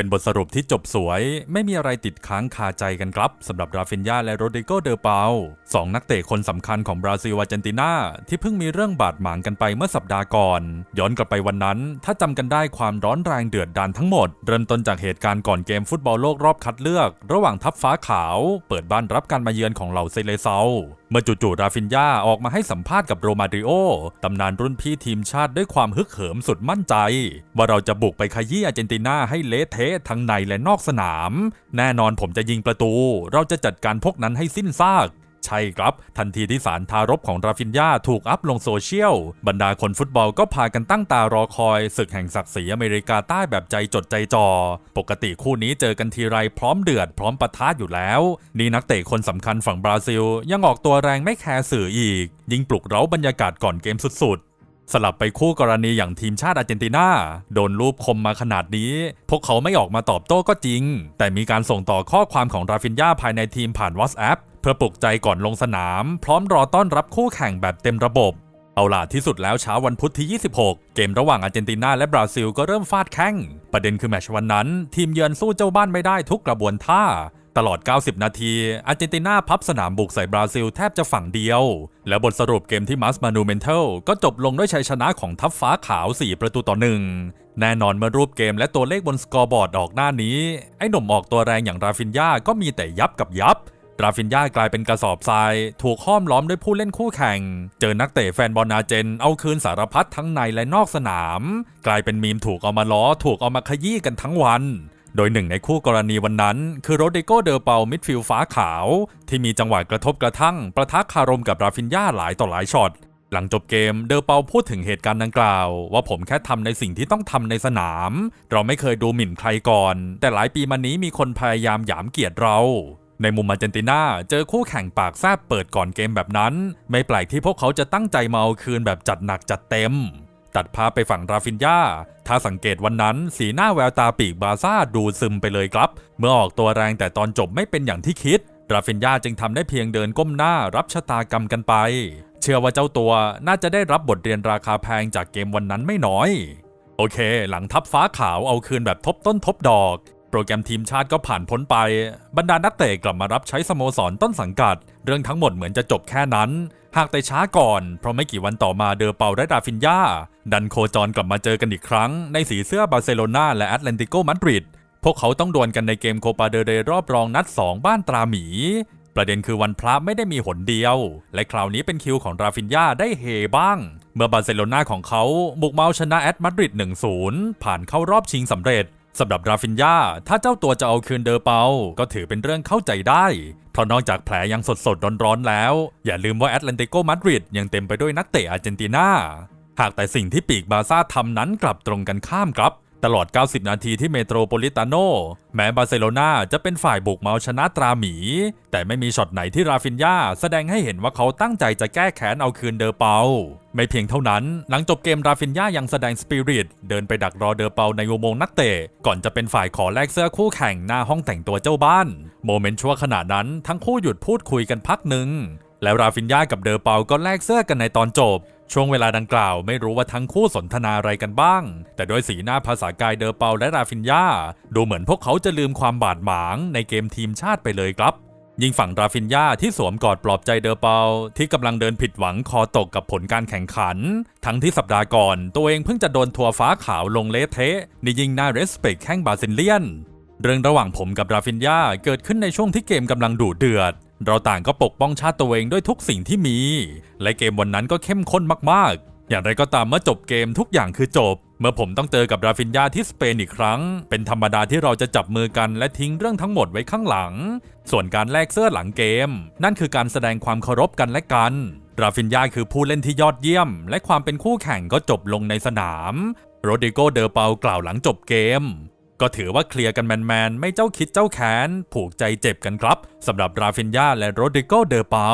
เป็นบทสรุปที่จบสวย ไม่มีอะไรติดค้างคาใจกันครับสำหรับราฟินยาและโรดิโกเดอเปาสองนักเตะคนสำคัญของบราซิลอาร์เจนตินาที่เพิ่งมีเรื่องบาดหมางกันไปเมื่อสัปดาห์ก่อน ย้อนกลับไปวันนั้น ถ้าจำกันได้ความร้อนแรงเดือดดานทั้งหมด เริ่มต้นจากเหตุการณ์ก่อนเกมฟุตบอลโลกรอบคัดเลือก ระหว่างทัพฟ้าขาว เปิดบ้านรับการมาเยือนของเหล่าเซเลเซา เมื่อจู่ๆราฟินยาออกมาให้สัมภาษณ์กับโรมาดิโอตำนานรุ่นพี่ทีมชาติด้วยความฮึกเหิมสุดมั่นใจ ว่าเราจะบุกไปขยี้อาร์เจนตินาให้เละเทะทั้งในและนอกสนาม แน่นอนผมจะยิงประตู เราจะจัดการพวกนั้นให้สิ้นซาก ใช่ครับ ทันทีที่สารทารบของราฟินยาถูกอัพลงโซเชียล บรรดาคนฟุตบอลก็พากันตั้งตารอคอยศึกแห่งศักดิ์ศรีอเมริกาใต้แบบใจจดใจจ่อ ปกติคู่นี้เจอกันทีไรพร้อมเดือดพร้อมปะทะอยู่แล้ว นี่นักเตะคนสำคัญฝั่งบราซิล ยังออกตัวแรงไม่แคร์สื่ออีก ยิงปลุกเร้าบรรยากาศก่อนเกมสุดๆสลับไปคู่กรณีอย่างทีมชาติอาร์เจนตินาโดนรูปคมมาขนาดนี้ พวกเขาไม่ออกมาตอบโต้ก็จริง แต่มีการส่งต่อข้อความของราฟินยาภายในทีมผ่าน WhatsApp เพื่อปลุกใจก่อนลงสนาม พร้อมรอต้อนรับคู่แข่งแบบเต็มระบบ เอาล่ะที่สุดแล้วเช้าวันพุธที่ 26 เกมระหว่างอาร์เจนตินาและบราซิลก็เริ่มฟาดแข้ง ประเด็นคือแมชวันนั้น ทีมเยือนสู้เจ้าบ้านไม่ได้ทุกกระบวนท่าตลอด 90 นาที อาร์เจนตินาพับสนามบุกใส่บราซิลแทบจะฝั่งเดียว และบทสรุปเกมที่มัสมานูเมนเทลก็จบลงด้วยชัยชนะของทัพฟ้าขาว 4 ประตูต่อหนึ่ง แน่นอนเมื่อรูปเกมและตัวเลขบนสกอร์บอร์ดออกหน้านี้ ไอ้หนุ่มออกตัวแรงอย่างราฟินยาก็มีแต่ยับกับยับ ราฟินยากลายเป็นกระสอบทราย ถูกห้อมล้อมด้วยผู้เล่นคู่แข่ง เจอนักเตะแฟนบอลอาเจน เอาคืนสารพัดทั้งในและนอกสนาม กลายเป็นมีมถูกเอามาล้อ ถูกเอามาขยี้กันทั้งวันโดยหนึ่งในคู่กรณีวันนั้น คือโรดิโกเดอเปามิดฟิลฟ้าขาว ที่มีจังหวะกระทบกระทั่ง ประทะคารมกับราฟินยาหลายต่อหลายช็อต หลังจบเกมเดอเปาพูดถึงเหตุการณ์ดังกล่าว ว่าผมแค่ทำในสิ่งที่ต้องทำในสนาม เราไม่เคยดูหมิ่นใครก่อน แต่หลายปีมานี้มีคนพยายามหยามเกียรติเรา ในมุมอาร์เจนตินาเจอคู่แข่งปากแซบเปิดก่อนเกมแบบนั้น ไม่แปลกที่พวกเขาจะตั้งใจมาเอาคืนแบบจัดหนักจัดเต็ม ตัดภาพไปฝั่งราฟินยาถ้าสังเกตวันนั้น สีหน้าแววตาปีกบาซ่าดูซึมไปเลยครับ เมื่อออกตัวแรงแต่ตอนจบไม่เป็นอย่างที่คิด ราฟินยาจึงทำได้เพียงเดินก้มหน้ารับชะตากรรมกันไป เชื่อว่าเจ้าตัวน่าจะได้รับบทเรียนราคาแพงจากเกมวันนั้นไม่น้อยโอเค หลังทับฟ้าขาวเอาคืนแบบทบต้นทบดอก โปรแกรมทีมชาติก็ผ่านพ้นไป บรรดานักเตะกลับมารับใช้สโมสรต้นสังกัด เรื่องทั้งหมดเหมือนจะจบแค่นั้น หากแต่ช้าก่อน เพราะไม่กี่วันต่อมาเดอเปาและดาฟินยาดันโคจรกลับมาเจอกันอีกครั้ง ในสีเสื้อบาร์เซโลนาและแอตแลนติโกมาดริดพวกเขาต้องดวลกันในเกมโคปาเดเรรอบรองนัด 2 บ้านตราหมี ประเด็นคือวันพระไม่ได้มีหนเดียว และคราวนี้เป็นคิวของราฟินยาได้เฮบ้าง เมื่อบาร์เซโลนาของเขาบุกเมาชนะแอตมาดริด1-0ผ่านเข้ารอบชิงสำเร็จ สำหรับราฟินยาถ้าเจ้าตัวจะเอาคืนเดอเปา ก็ถือเป็นเรื่องเข้าใจได้ เพราะนอกจากแผลยังสดสดๆร้อนๆแล้ว อย่าลืมว่าแอตแลนติโกมาดริดยังเต็มไปด้วยนักเตะอาร์เจนตินา หากแต่สิ่งที่ปีกบาซ่าทำนั้นกลับตรงกันข้ามครับ ตลอด 90 นาทีที่เมโทรโพลิตาโนแม้บาร์เซโลนาจะเป็นฝ่ายบุกเมาชนะตราหมี แต่ไม่มีช็อตไหนที่ราฟินยาแสดงให้เห็นว่าเขาตั้งใจจะแก้แค้นเอาคืนเดอเปา ไม่เพียงเท่านั้น หลังจบเกมราฟินยายังแสดงสปิริตเดินไปดักรอเดอเปาในอุโมงค์นักเตะ ก่อนจะเป็นฝ่ายขอแลกเสื้อคู่แข่งหน้าห้องแต่งตัวเจ้าบ้าน โมเมนต์ชั่วขณะนั้นทั้งคู่หยุดพูดคุยกันพักหนึ่ง แล้วราฟินยากับเดอเปาก็แลกเสื้อกันในตอนจบ ช่วงเวลาดังกล่าวไม่รู้ว่าทั้งคู่สนทนาอะไรกันบ้าง แต่โดยสีหน้าภาษากายเดอเปาและราฟินยาดูเหมือนพวกเขาจะลืมความบาดหมางในเกมทีมชาติไปเลยครับยิ่งฝั่งราฟินยาที่สวมกอดปลอบใจเดอเปา ที่กำลังเดินผิดหวังคอตกกับผลการแข่งขัน ทั้งที่สัปดาห์ก่อน ตัวเองเพิ่งจะโดนทัวร์ฟ้าขาวลงเละเทะนี่ยิ่งน่าเรสเปกแข้งบาซิลเลียน เรื่องระหว่างผมกับราฟินยาเกิดขึ้นในช่วงที่เกมกำลังดุเดือด เราต่างก็ปกป้องชาติตัวเองด้วยทุกสิ่งที่มี และเกมวันนั้นก็เข้มข้นมากๆ อย่างไรก็ตามเมื่อจบเกมทุกอย่างคือจบ เมื่อผมต้องเจอกับราฟินยาที่สเปนอีกครั้ง เป็นธรรมดาที่เราจะจับมือกันและทิ้งเรื่องทั้งหมดไว้ข้างหลัง ส่วนการแลกเสื้อหลังเกม นั่นคือการแสดงความเคารพกันและกันราฟินยาคือผู้เล่นที่ยอดเยี่ยม และความเป็นคู่แข่งก็จบลงในสนาม โรดิโกเดอเปากล่าวหลังจบเกม ก็ถือว่าเคลียร์กันแมนๆ ไม่เจ้าคิดเจ้าแค้นผูกใจเจ็บกันครับสำหรับราฟินยาและโรดริโกเดอเปา